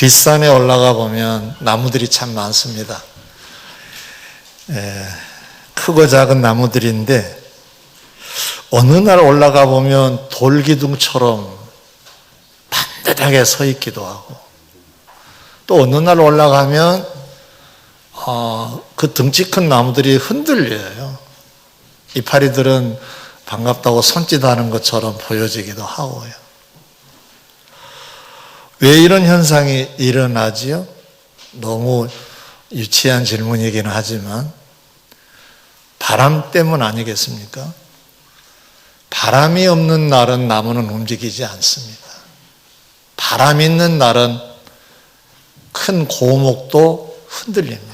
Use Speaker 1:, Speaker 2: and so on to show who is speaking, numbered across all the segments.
Speaker 1: 뒷산에 올라가 보면 나무들이 참 많습니다. 에, 크고 작은 나무들인데 어느 날 올라가 보면 돌기둥처럼 반듯하게 서 있기도 하고 또 어느 날 올라가면 어, 그 덩치 큰 나무들이 흔들려요. 이파리들은 반갑다고 손짓하는 것처럼 보여지기도 하고요. 왜 이런 현상이 일어나지요? 너무 유치한 질문이긴 하지만 바람 때문 아니겠습니까? 바람이 없는 날은 나무는 움직이지 않습니다. 바람 있는 날은 큰 고목도 흔들립니다.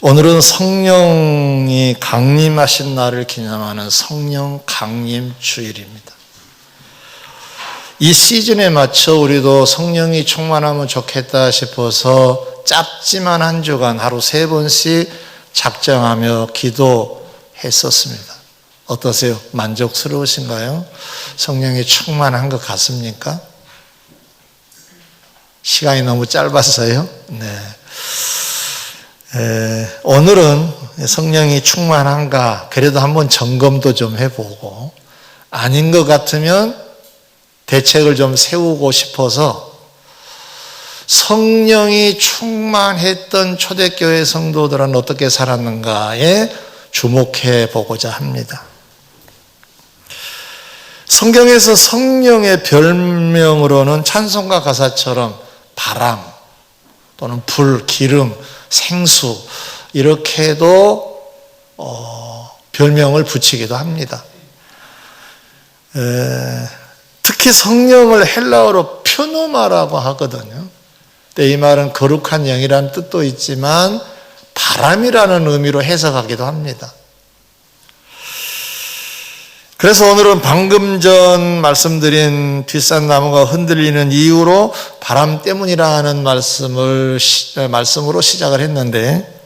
Speaker 1: 오늘은 성령이 강림하신 날을 기념하는 성령 강림 주일입니다. 이 시즌에 맞춰 우리도 성령이 충만하면 좋겠다 싶어서 짧지만 한 주간 하루 세 번씩 작정하며 기도했었습니다. 어떠세요? 만족스러우신가요? 성령이 충만한 것 같습니까? 시간이 너무 짧았어요? 네. 에, 오늘은 성령이 충만한가, 그래도 한번 점검도 좀 해보고, 아닌 것 같으면 대책을 좀 세우고 싶어서 성령이 충만했던 초대교회 성도들은 어떻게 살았는가에 주목해 보고자 합니다. 성경에서 성령의 별명으로는 찬송가 가사처럼 바람 또는 불, 기름, 생수 이렇게도 어, 별명을 붙이기도 합니다. 에, 특히 성령을 헬라어로 표노마라고 하거든요. 이 말은 거룩한 영이라는 뜻도 있지만 바람이라는 의미로 해석하기도 합니다. 그래서 오늘은 방금 전 말씀드린 뒷산 나무가 흔들리는 이유로 바람 때문이라는 말씀을 말씀으로 시작을 했는데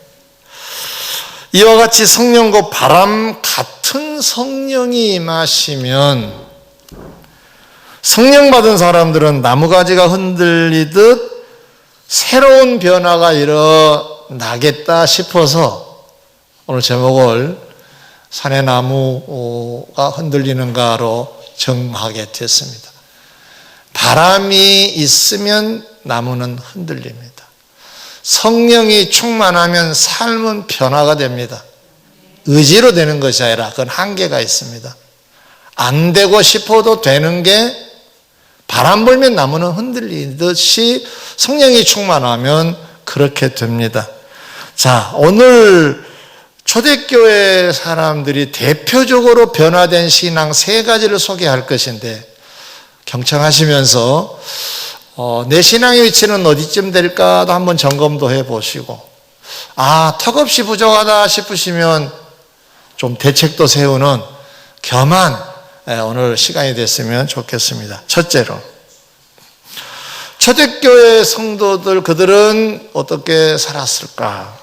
Speaker 1: 이와 같이 성령과 바람 같은 성령이 임하시면 성령 받은 사람들은 나무가지가 흔들리듯 새로운 변화가 일어나겠다 싶어서 오늘 제목을 산의 나무가 흔들리는가로 정하게 됐습니다. 바람이 있으면 나무는 흔들립니다. 성령이 충만하면 삶은 변화가 됩니다. 의지로 되는 것이 아니라 그건 한계가 있습니다. 안 되고 싶어도 되는 게 바람 불면 나무는 흔들리듯이 성령이 충만하면 그렇게 됩니다. 자, 오늘 초대교회 사람들이 대표적으로 변화된 신앙 세 가지를 소개할 것인데 경청하시면서 어, 내 신앙의 위치는 어디쯤 될까도 한번 점검도 해 보시고 아 턱없이 부족하다 싶으시면 좀 대책도 세우는 겸한 예, 오늘 시간이 됐으면 좋겠습니다. 첫째로 초대교회 성도들 그들은 어떻게 살았을까?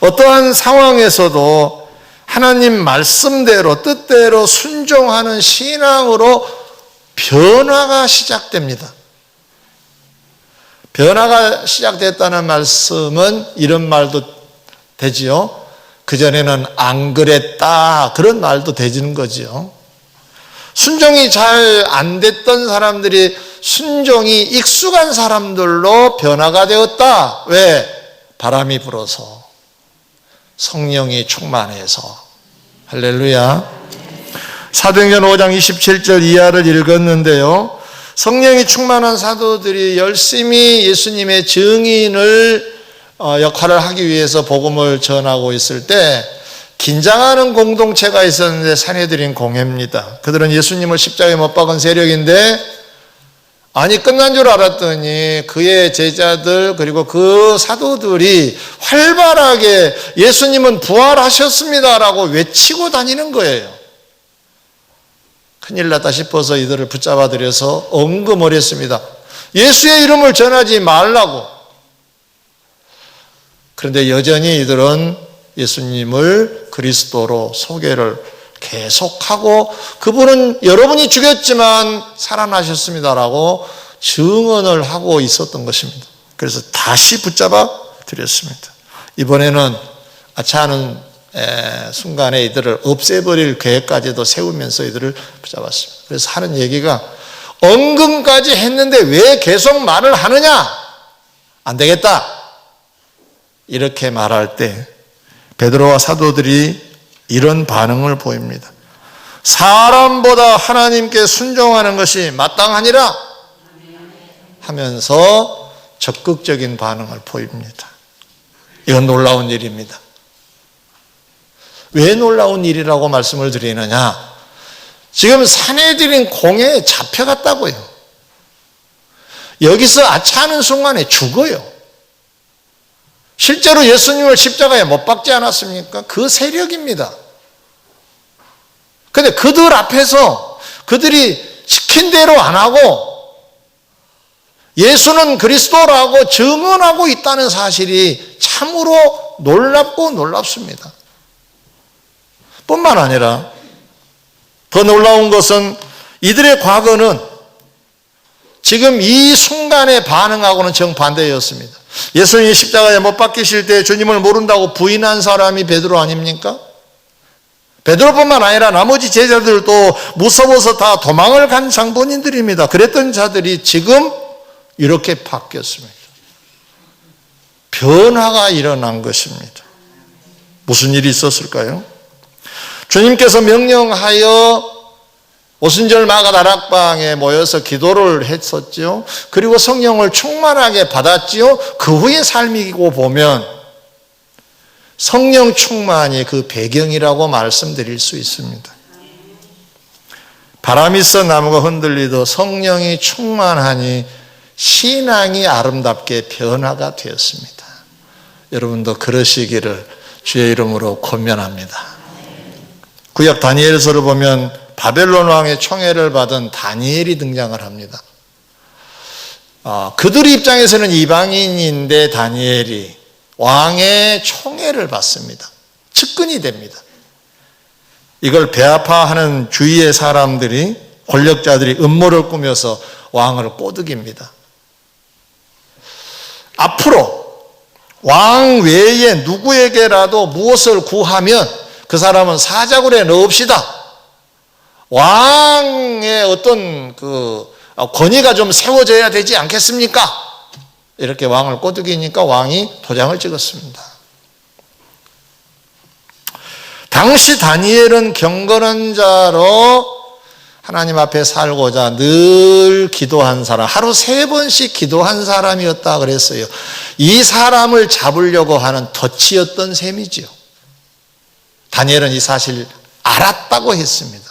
Speaker 1: 어떠한 상황에서도 하나님 말씀대로 뜻대로 순종하는 신앙으로 변화가 시작됩니다. 변화가 시작됐다는 말씀은 이런 말도 되지요. 그전에는 안 그랬다. 그런 말도 되지는 거지요. 순종이 잘 안 됐던 사람들이 순종이 익숙한 사람들로 변화가 되었다. 왜? 바람이 불어서. 성령이 충만해서. 할렐루야. 사도행전 5장 27절 이하를 읽었는데요. 성령이 충만한 사도들이 열심히 예수님의 증인을 어, 역할을 하기 위해서 복음을 전하고 있을 때 긴장하는 공동체가 있었는데 사내들인 공회입니다. 그들은 예수님을 십자가에 못 박은 세력인데 아니 끝난 줄 알았더니 그의 제자들 그리고 그 사도들이 활발하게 예수님은 부활하셨습니다라고 외치고 다니는 거예요. 큰일 났다 싶어서 이들을 붙잡아 들여서 언금을 했습니다. 예수의 이름을 전하지 말라고. 그런데 여전히 이들은 예수님을 그리스도로 소개를 계속하고 그분은 여러분이 죽였지만 살아나셨습니다라고 증언을 하고 있었던 것입니다. 그래서 다시 붙잡아 드렸습니다. 이번에는 아차하는 순간에 이들을 없애버릴 계획까지도 세우면서 이들을 붙잡았습니다. 그래서 하는 얘기가 언금까지 했는데 왜 계속 말을 하느냐? 안 되겠다. 이렇게 말할 때 베드로와 사도들이 이런 반응을 보입니다. 사람보다 하나님께 순종하는 것이 마땅하니라 하면서 적극적인 반응을 보입니다. 이건 놀라운 일입니다. 왜 놀라운 일이라고 말씀을 드리느냐? 지금 사내들인 공에 잡혀갔다고요. 여기서 아차하는 순간에 죽어요. 실제로 예수님을 십자가에 못 박지 않았습니까? 그 세력입니다. 근데 그들 앞에서 그들이 시킨 대로 안 하고 예수는 그리스도라고 증언하고 있다는 사실이 참으로 놀랍고 놀랍습니다. 뿐만 아니라 더 놀라운 것은 이들의 과거는 지금 이 순간에 반응하고는 정반대였습니다. 예수님이 십자가에 못 박히실 때 주님을 모른다고 부인한 사람이 베드로 아닙니까? 베드로뿐만 아니라 나머지 제자들도 무서워서 다 도망을 간 장본인들입니다. 그랬던 자들이 지금 이렇게 바뀌었습니다. 변화가 일어난 것입니다. 무슨 일이 있었을까요? 주님께서 명령하여 오순절 마가 다락방에 모여서 기도를 했었죠. 그리고 성령을 충만하게 받았지요. 그 후의 삶이고 보면 성령 충만이 그 배경이라고 말씀드릴 수 있습니다. 바람이 있어 나무가 흔들리도 성령이 충만하니 신앙이 아름답게 변화가 되었습니다. 여러분도 그러시기를 주의 이름으로 권면합니다. 구약 다니엘서를 보면 바벨론 왕의 총애를 받은 다니엘이 등장을 합니다. 어, 그들 입장에서는 이방인인데 다니엘이 왕의 총애를 받습니다. 측근이 됩니다. 이걸 배아파하는 주위의 사람들이 권력자들이 음모를 꾸며서 왕을 꼬드깁니다. 앞으로 왕 외에 누구에게라도 무엇을 구하면 그 사람은 사자굴에 넣읍시다. 왕의 어떤 그 권위가 좀 세워져야 되지 않겠습니까? 이렇게 왕을 꼬드기니까 왕이 도장을 찍었습니다. 당시 다니엘은 경건한 자로 하나님 앞에 살고자 늘 기도한 사람, 하루 세 번씩 기도한 사람이었다 그랬어요. 이 사람을 잡으려고 하는 덫이었던 셈이지요. 다니엘은 이 사실 알았다고 했습니다.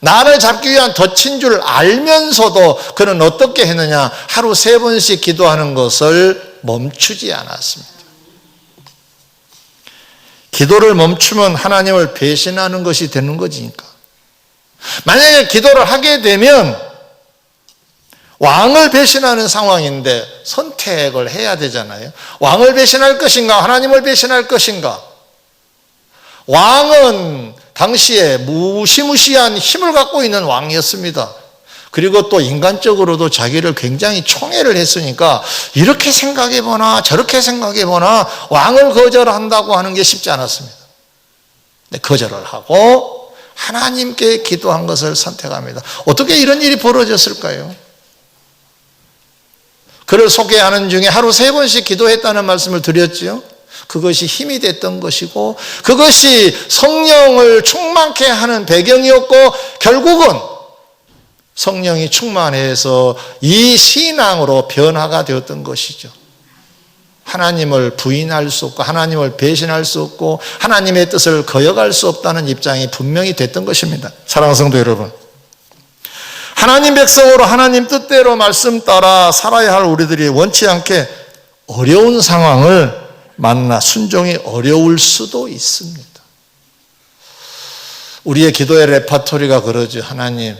Speaker 1: 나를 잡기 위한 덫인 줄 알면서도 그는 어떻게 했느냐? 하루 세 번씩 기도하는 것을 멈추지 않았습니다. 기도를 멈추면 하나님을 배신하는 것이 되는 거지니까. 만약에 기도를 하게 되면 왕을 배신하는 상황인데 선택을 해야 되잖아요. 왕을 배신할 것인가, 하나님을 배신할 것인가. 왕은 당시에 무시무시한 힘을 갖고 있는 왕이었습니다. 그리고 또 인간적으로도 자기를 굉장히 총애를 했으니까 이렇게 생각해 보나 저렇게 생각해 보나 왕을 거절한다고 하는 게 쉽지 않았습니다. 네, 거절을 하고 하나님께 기도한 것을 선택합니다. 어떻게 이런 일이 벌어졌을까요? 그를 소개하는 중에 하루 세 번씩 기도했다는 말씀을 드렸지요. 그것이 힘이 됐던 것이고 그것이 성령을 충만케 하는 배경이었고 결국은 성령이 충만해서 이 신앙으로 변화가 되었던 것이죠. 하나님을 부인할 수 없고 하나님을 배신할 수 없고 하나님의 뜻을 거역할 수 없다는 입장이 분명히 됐던 것입니다. 사랑하는 성도 여러분. 하나님 백성으로 하나님 뜻대로 말씀 따라 살아야 할 우리들이 원치 않게 어려운 상황을 만나 순종이 어려울 수도 있습니다. 우리의 기도의 레파토리가 그러죠. 하나님,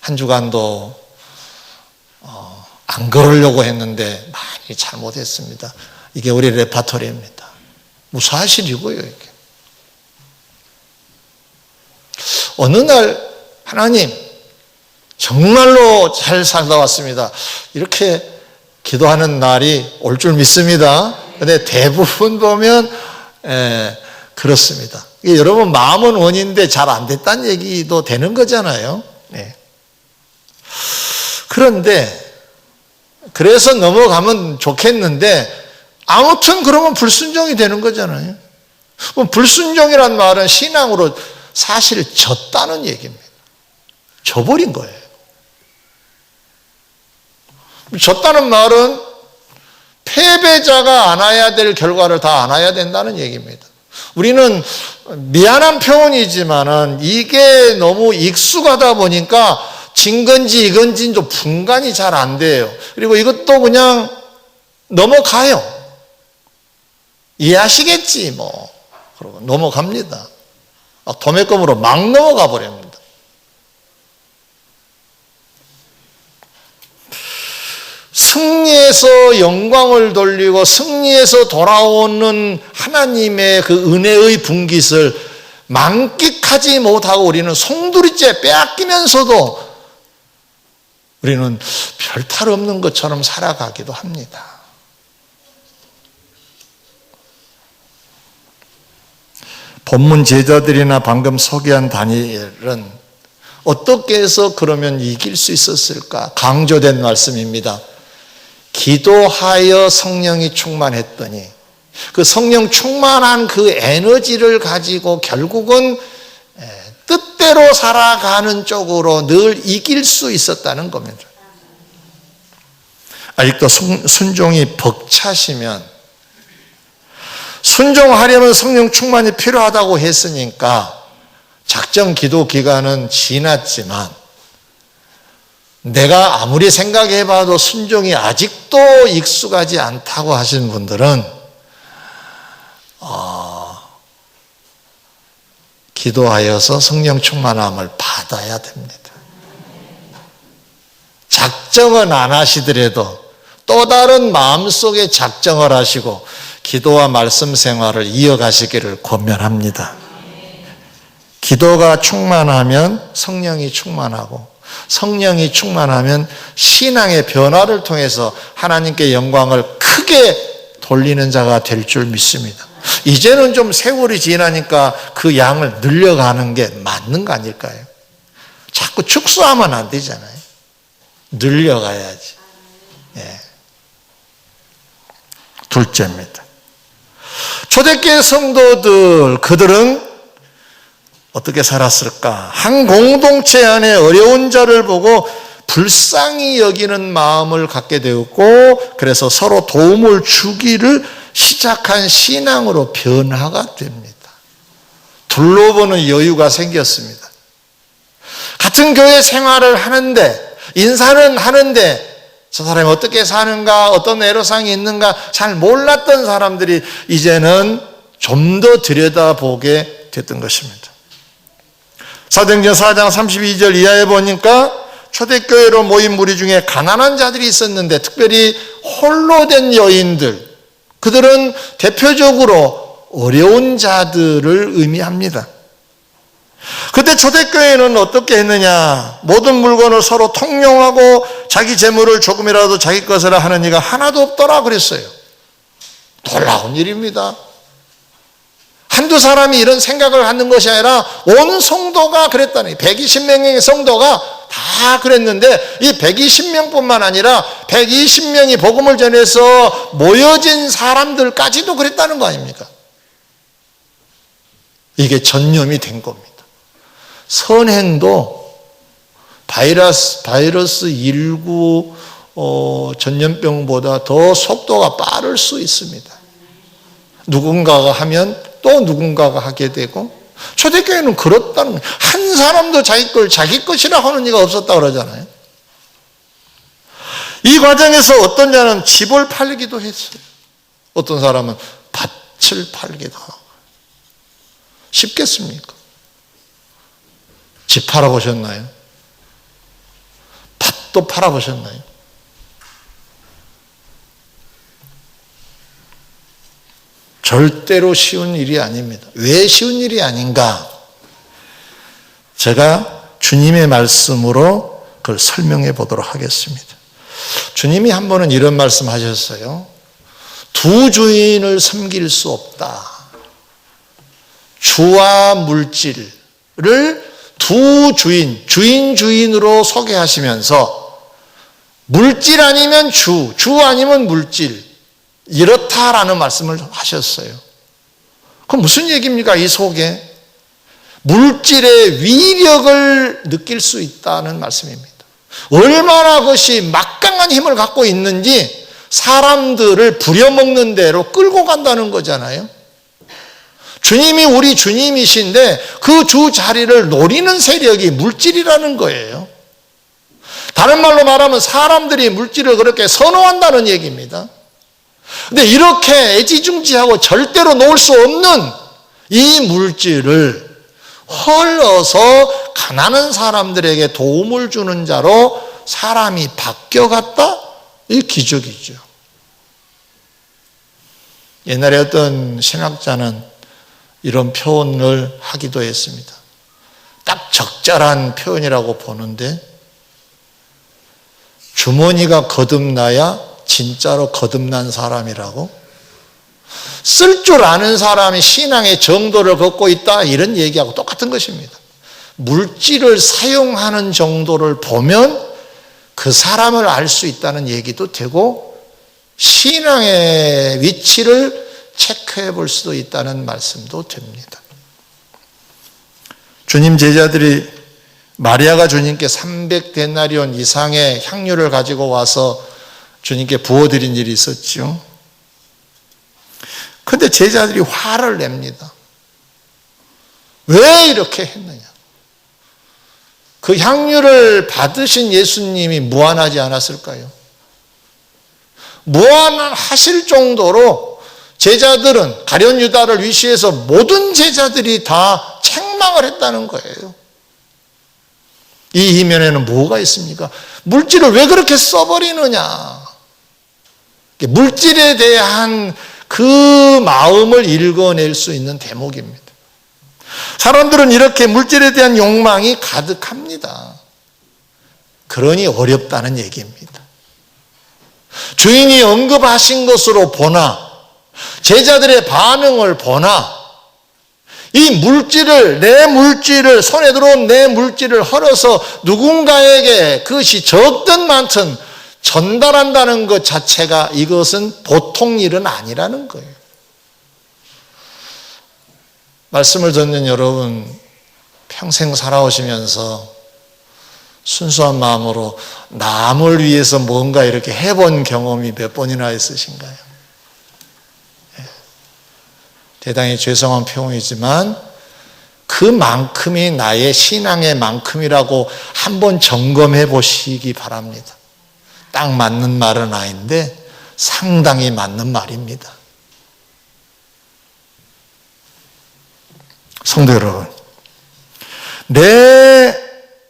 Speaker 1: 한 주간도 어, 안 걸으려고 했는데 많이 잘못했습니다. 이게 우리 레파토리입니다. 무사실이고요, 이게. 어느 날 하나님, 정말로 잘 살다 왔습니다. 이렇게 기도하는 날이 올 줄 믿습니다. 근데 대부분 보면 에, 그렇습니다. 여러분 마음은 원인데 잘 안 됐다는 얘기도 되는 거잖아요. 네. 그런데 그래서 넘어가면 좋겠는데 아무튼 그러면 불순종이 되는 거잖아요. 그럼 불순종이란 말은 신앙으로 사실 졌다는 얘기입니다. 져버린 거예요. 졌다는 말은 패배자가 안아야 될 결과를 다 안아야 된다는 얘기입니다. 우리는 미안한 표현이지만은 이게 너무 익숙하다 보니까 진 건지 이건지 좀 분간이 잘 안 돼요. 그리고 이것도 그냥 넘어가요. 이해하시겠지, 뭐. 그러고 넘어갑니다. 도매금으로 막 넘어가 버립니다. 승리에서 영광을 돌리고 승리에서 돌아오는 하나님의 그 은혜의 분깃을 만끽하지 못하고 우리는 송두리째 빼앗기면서도 우리는 별탈 없는 것처럼 살아가기도 합니다. 본문 제자들이나 방금 소개한 다니엘은 어떻게 해서 그러면 이길 수 있었을까? 강조된 말씀입니다. 기도하여 성령이 충만했더니 그 성령 충만한 그 에너지를 가지고 결국은 뜻대로 살아가는 쪽으로 늘 이길 수 있었다는 겁니다. 아직도 순종이 벅차시면 순종하려면 성령 충만이 필요하다고 했으니까 작정 기도 기간은 지났지만 내가 아무리 생각해 봐도 순종이 아직도 익숙하지 않다고 하신 분들은 어, 기도하여서 성령 충만함을 받아야 됩니다. 작정은 안 하시더라도 또 다른 마음속에 작정을 하시고 기도와 말씀 생활을 이어가시기를 권면합니다. 기도가 충만하면 성령이 충만하고 성령이 충만하면 신앙의 변화를 통해서 하나님께 영광을 크게 돌리는 자가 될 줄 믿습니다. 이제는 좀 세월이 지나니까 그 양을 늘려가는 게 맞는 거 아닐까요? 자꾸 축소하면 안 되잖아요. 늘려가야지. 예. 둘째입니다. 초대교회 성도들, 그들은 어떻게 살았을까? 한 공동체 안에 어려운 자를 보고 불쌍히 여기는 마음을 갖게 되었고, 그래서 서로 도움을 주기를 시작한 신앙으로 변화가 됩니다. 둘러보는 여유가 생겼습니다. 같은 교회 생활을 하는데, 인사는 하는데, 저 사람이 어떻게 사는가, 어떤 애로사항이 있는가 잘 몰랐던 사람들이 이제는 좀 더 들여다보게 됐던 것입니다. 사도행전 4장 32절 이하에 보니까 초대교회로 모인 무리 중에 가난한 자들이 있었는데 특별히 홀로 된 여인들 그들은 대표적으로 어려운 자들을 의미합니다. 그때 초대교회는 어떻게 했느냐? 모든 물건을 서로 통용하고 자기 재물을 조금이라도 자기 것이라 하는 이가 하나도 없더라 그랬어요. 놀라운 일입니다. 한두 사람이 이런 생각을 갖는 것이 아니라 온 성도가 그랬다니. 120명의 성도가 다 그랬는데 이 120명뿐만 아니라 120명이 복음을 전해서 모여진 사람들까지도 그랬다는 거 아닙니까? 이게 전념이 된 겁니다. 선행도 바이러스, 바이러스 19 어, 전염병보다 더 속도가 빠를 수 있습니다. 누군가가 하면 또 누군가가 하게 되고 초대교회는 그렇다는 한 사람도 자기 걸 자기 것이라 하는 이가 없었다 그러잖아요. 이 과정에서 어떤 자는 집을 팔기도 했어요. 어떤 사람은 밭을 팔기도 하고. 쉽겠습니까? 집 팔아보셨나요? 밭도 팔아보셨나요? 절대로 쉬운 일이 아닙니다. 왜 쉬운 일이 아닌가? 제가 주님의 말씀으로 그걸 설명해 보도록 하겠습니다. 주님이 한 번은 이런 말씀 하셨어요. 두 주인을 섬길 수 없다. 주와 물질을 두 주인, 주인 주인으로 소개하시면서 물질 아니면 주, 주 아니면 물질, 이렇다라는 말씀을 하셨어요. 그럼 무슨 얘기입니까? 이 속에 물질의 위력을 느낄 수 있다는 말씀입니다. 얼마나 그것이 막강한 힘을 갖고 있는지 사람들을 부려먹는 대로 끌고 간다는 거잖아요. 주님이 우리 주님이신데 그 주 자리를 노리는 세력이 물질이라는 거예요. 다른 말로 말하면 사람들이 물질을 그렇게 선호한다는 얘기입니다. 근데 이렇게 애지중지하고 절대로 놓을 수 없는 이 물질을 헐어서 가난한 사람들에게 도움을 주는 자로 사람이 바뀌어갔다? 이 기적이죠. 옛날에 어떤 신학자는 이런 표현을 하기도 했습니다. 딱 적절한 표현이라고 보는데 주머니가 거듭나야 진짜로 거듭난 사람이라고 쓸 줄 아는 사람이 신앙의 정도를 걷고 있다 이런 얘기하고 똑같은 것입니다. 물질을 사용하는 정도를 보면 그 사람을 알 수 있다는 얘기도 되고 신앙의 위치를 체크해 볼 수도 있다는 말씀도 됩니다. 주님 제자들이 마리아가 주님께 300데나리온 이상의 향유를 가지고 와서 주님께 부어드린 일이 있었죠. 근데 제자들이 화를 냅니다. 왜 이렇게 했느냐? 그 향유를 받으신 예수님이 무한하지 않았을까요? 무한하실 정도로 제자들은 가련 유다를 위시해서 모든 제자들이 다 책망을 했다는 거예요. 이 이면에는 뭐가 있습니까? 물질을 왜 그렇게 써버리느냐? 물질에 대한 그 마음을 읽어낼 수 있는 대목입니다. 사람들은 이렇게 물질에 대한 욕망이 가득합니다. 그러니 어렵다는 얘기입니다. 주인이 언급하신 것으로 보나, 제자들의 반응을 보나, 이 물질을, 내 물질을, 손에 들어온 내 물질을 헐어서 누군가에게 그것이 적든 많든 전달한다는 것 자체가 이것은 보통 일은 아니라는 거예요. 말씀을 듣는 여러분, 평생 살아오시면서 순수한 마음으로 남을 위해서 뭔가 이렇게 해본 경험이 몇 번이나 있으신가요? 예. 대단히 죄송한 표현이지만 그만큼이 나의 신앙의 만큼이라고 한번 점검해 보시기 바랍니다. 딱 맞는 말은 아닌데 상당히 맞는 말입니다. 성도 여러분, 내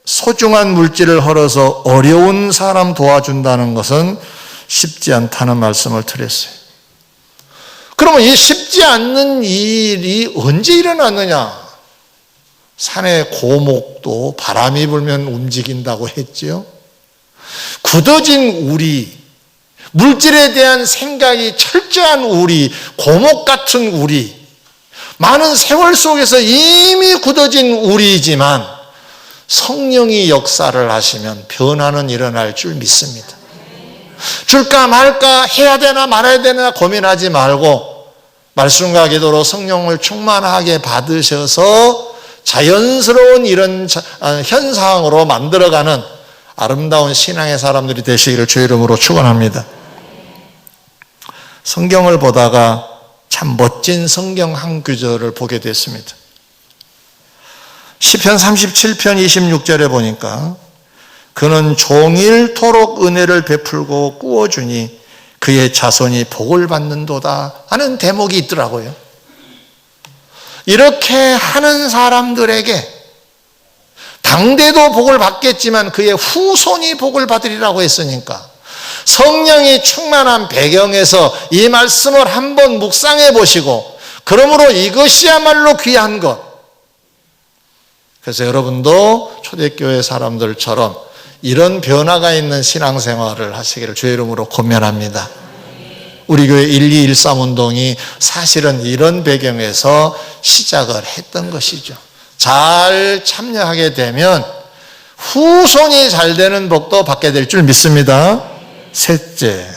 Speaker 1: 소중한 물질을 헐어서 어려운 사람 도와준다는 것은 쉽지 않다는 말씀을 드렸어요. 그러면 이 쉽지 않는 일이 언제 일어났느냐? 산의 고목도 바람이 불면 움직인다고 했지요. 굳어진 우리, 물질에 대한 생각이 철저한 우리, 고목 같은 우리, 많은 세월 속에서 이미 굳어진 우리지만 성령이 역사를 하시면 변화는 일어날 줄 믿습니다. 줄까 말까 해야 되나 말아야 되나 고민하지 말고 말씀과 기도로 성령을 충만하게 받으셔서 자연스러운 이런 아, 현상으로 만들어가는 아름다운 신앙의 사람들이 되시기를 주의 이름으로 축원합니다. 성경을 보다가 참 멋진 성경 한 구절을 보게 됐습니다. 시편 37편 26절에 보니까 그는 종일토록 은혜를 베풀고 꾸어 주니 그의 자손이 복을 받는도다 하는 대목이 있더라고요. 이렇게 하는 사람들에게 당대도 복을 받겠지만 그의 후손이 복을 받으리라고 했으니까 성령이 충만한 배경에서 이 말씀을 한번 묵상해 보시고 그러므로 이것이야말로 귀한 것. 그래서 여러분도 초대교회 사람들처럼 이런 변화가 있는 신앙생활을 하시기를 주의 이름으로 고면합니다. 우리 교회 1213 운동이 사실은 이런 배경에서 시작을 했던 것이죠. 잘 참여하게 되면 후손이 잘 되는 복도 받게 될 줄 믿습니다. 셋째,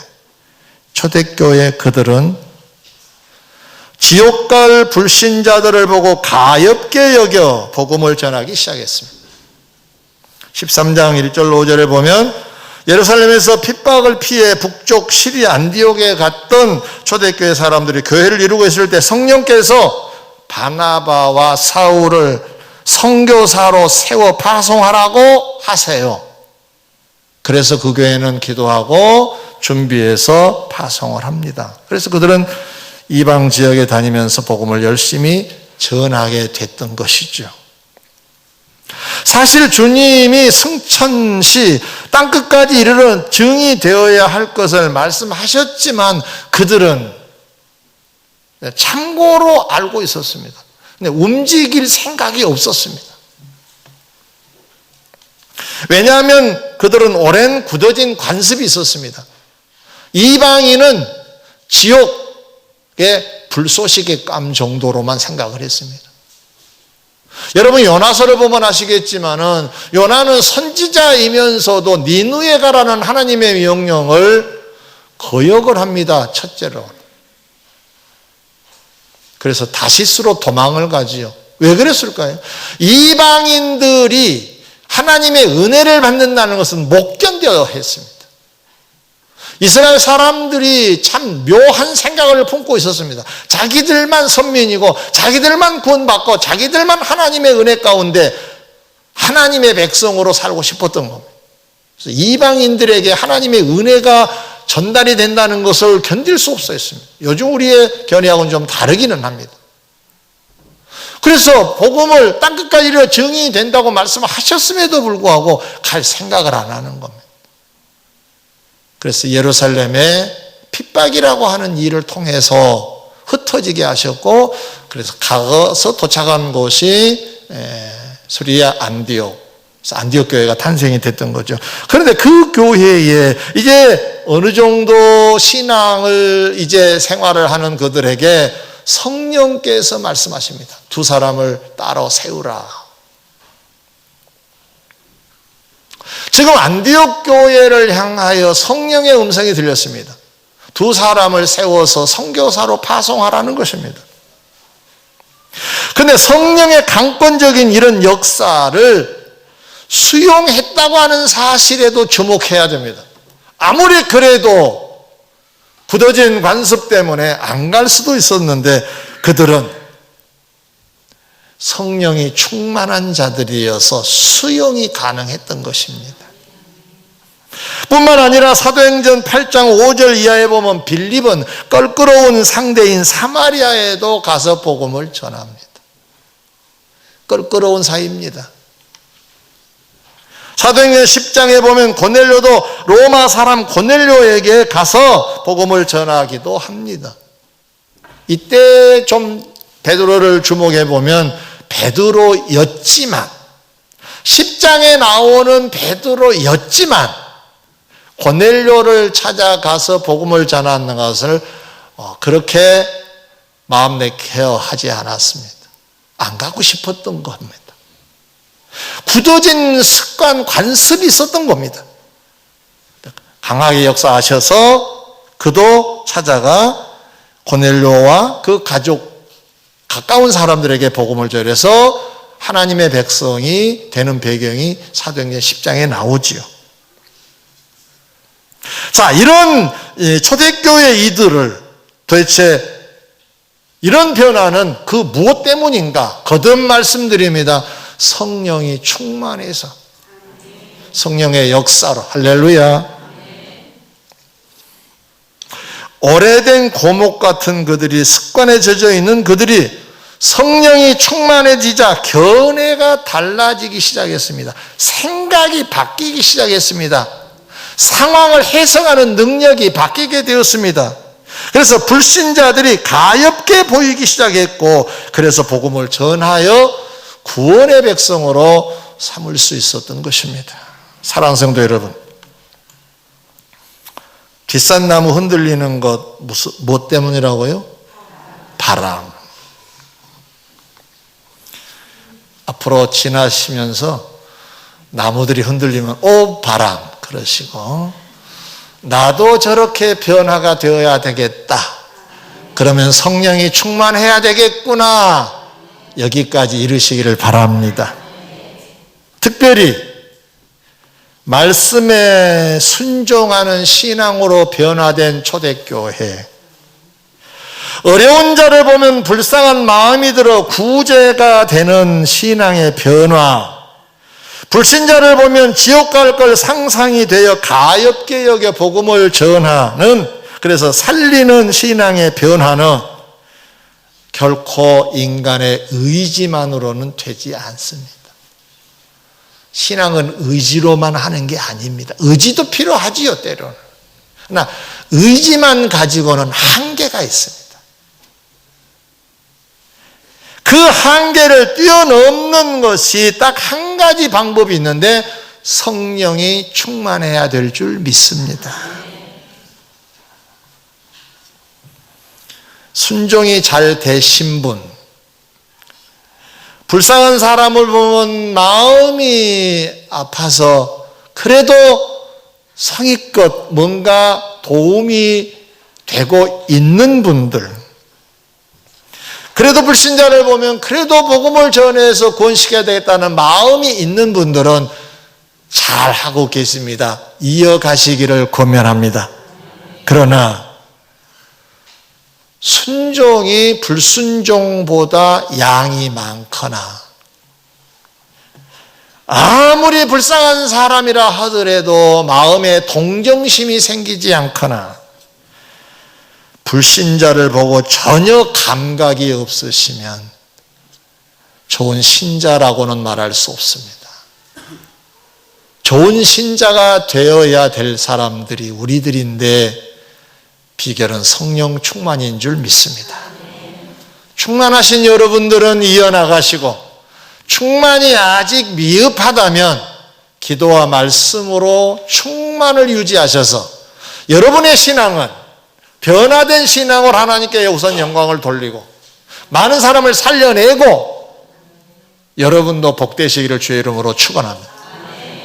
Speaker 1: 초대교회 그들은 지옥갈 불신자들을 보고 가엽게 여겨 복음을 전하기 시작했습니다. 13장 1절 5절에 보면 예루살렘에서 핍박을 피해 북쪽 시리 안디옥에 갔던 초대교회 사람들이 교회를 이루고 있을 때 성령께서 바나바와 사울을 선교사로 세워 파송하라고 하세요. 그래서 그 교회는 기도하고 준비해서 파송을 합니다. 그래서 그들은 이방 지역에 다니면서 복음을 열심히 전하게 됐던 것이죠. 사실 주님이 승천시 땅끝까지 이르는 증이 되어야 할 것을 말씀하셨지만 그들은 참고로 알고 있었습니다. 근데 움직일 생각이 없었습니다. 왜냐하면 그들은 오랜 굳어진 관습이 있었습니다. 이방인은 지옥의 불쏘시개 감 정도로만 생각을 했습니다. 여러분 요나서를 보면 아시겠지만은 요나는 선지자이면서도 니누에 가라는 하나님의 명령을 거역을 합니다. 첫째로. 그래서 다시스로 도망을 가지요. 왜 그랬을까요? 이방인들이 하나님의 은혜를 받는다는 것은 못 견뎌 했습니다. 이스라엘 사람들이 참 묘한 생각을 품고 있었습니다. 자기들만 선민이고 자기들만 구원받고 자기들만 하나님의 은혜 가운데 하나님의 백성으로 살고 싶었던 겁니다. 이방인들에게 하나님의 은혜가 전달이 된다는 것을 견딜 수 없었습니다. 요즘 우리의 견해하고는 좀 다르기는 합니다. 그래서 복음을 땅끝까지 이르러 증이 된다고 말씀하셨음에도 불구하고 갈 생각을 안 하는 겁니다. 그래서 예루살렘에 핍박이라고 하는 일을 통해서 흩어지게 하셨고 그래서 가서 도착한 곳이 수리아 안디옥 안디옥 교회가 탄생이 됐던 거죠. 그런데 그 교회에 이제 어느 정도 신앙을 이제 생활을 하는 그들에게 성령께서 말씀하십니다. 두 사람을 따로 세우라. 지금 안디옥 교회를 향하여 성령의 음성이 들렸습니다. 두 사람을 세워서 성교사로 파송하라는 것입니다. 근데 성령의 강권적인 이런 역사를 수용했다고 하는 사실에도 주목해야 됩니다. 아무리 그래도 굳어진 관습 때문에 안 갈 수도 있었는데 그들은 성령이 충만한 자들이어서 수용이 가능했던 것입니다. 뿐만 아니라 사도행전 8장 5절 이하에 보면 빌립은 껄끄러운 상대인 사마리아에도 가서 복음을 전합니다. 껄끄러운 사이입니다. 사도행전 10장에 보면 고넬료도 로마 사람 고넬료에게 가서 복음을 전하기도 합니다. 이때 좀 베드로를 주목해 보면 베드로였지만 10장에 나오는 베드로였지만 고넬료를 찾아가서 복음을 전하는 것을 어, 그렇게 마음 내켜 하지 않았습니다. 안 가고 싶었던 겁니다. 굳어진 습관, 관습이 있었던 겁니다. 강하게 역사하셔서 그도 찾아가 고넬료와 그 가족, 가까운 사람들에게 복음을 전해서 하나님의 백성이 되는 배경이 사도행전 10장에 나오지요. 자, 이런 초대교회 이들을 도대체 이런 변화는 그 무엇 때문인가? 거듭 말씀드립니다. 성령이 충만해서 성령의 역사로 할렐루야. 오래된 고목 같은 그들이 습관에 젖어 있는 그들이 성령이 충만해지자 견해가 달라지기 시작했습니다. 생각이 바뀌기 시작했습니다. 상황을 해석하는 능력이 바뀌게 되었습니다. 그래서 불신자들이 가엽게 보이기 시작했고, 그래서 복음을 전하여 구원의 백성으로 삼을 수 있었던 것입니다. 사랑 성도 여러분, 비싼 나무 흔들리는 것 무슨 뭐 때문이라고요? 바람. 앞으로 지나시면서 나무들이 흔들리면 오 바람 그러시고 나도 저렇게 변화가 되어야 되겠다. 그러면 성령이 충만해야 되겠구나. 여기까지 이르시기를 바랍니다. 특별히 말씀에 순종하는 신앙으로 변화된 초대교회. 어려운 자를 보면 불쌍한 마음이 들어 구제가 되는 신앙의 변화. 불신자를 보면 지옥 갈 걸 상상이 되어 가엽게 여겨 복음을 전하는 그래서 살리는 신앙의 변화는 결코 인간의 의지만으로는 되지 않습니다. 신앙은 의지로만 하는 게 아닙니다. 의지도 필요하지요, 때로는. 그러나 의지만 가지고는 한계가 있습니다. 그 한계를 뛰어넘는 것이 딱 한 가지 방법이 있는데 성령이 충만해야 될 줄 믿습니다. 순종이 잘 되신 분, 불쌍한 사람을 보면 마음이 아파서 그래도 성의껏 뭔가 도움이 되고 있는 분들, 그래도 불신자를 보면 그래도 복음을 전해서 구원시켜야 되겠다는 마음이 있는 분들은 잘 하고 계십니다. 이어가시기를 권면합니다. 그러나 순종이 불순종보다 양이 많거나 아무리 불쌍한 사람이라 하더라도 마음에 동정심이 생기지 않거나 불신자를 보고 전혀 감각이 없으시면 좋은 신자라고는 말할 수 없습니다. 좋은 신자가 되어야 될 사람들이 우리들인데 비결은 성령 충만인 줄 믿습니다. 충만하신 여러분들은 이어나가시고 충만이 아직 미흡하다면 기도와 말씀으로 충만을 유지하셔서 여러분의 신앙은 변화된 신앙을 하나님께 우선 영광을 돌리고 많은 사람을 살려내고 여러분도 복되시기를 주의 이름으로 축원합니다.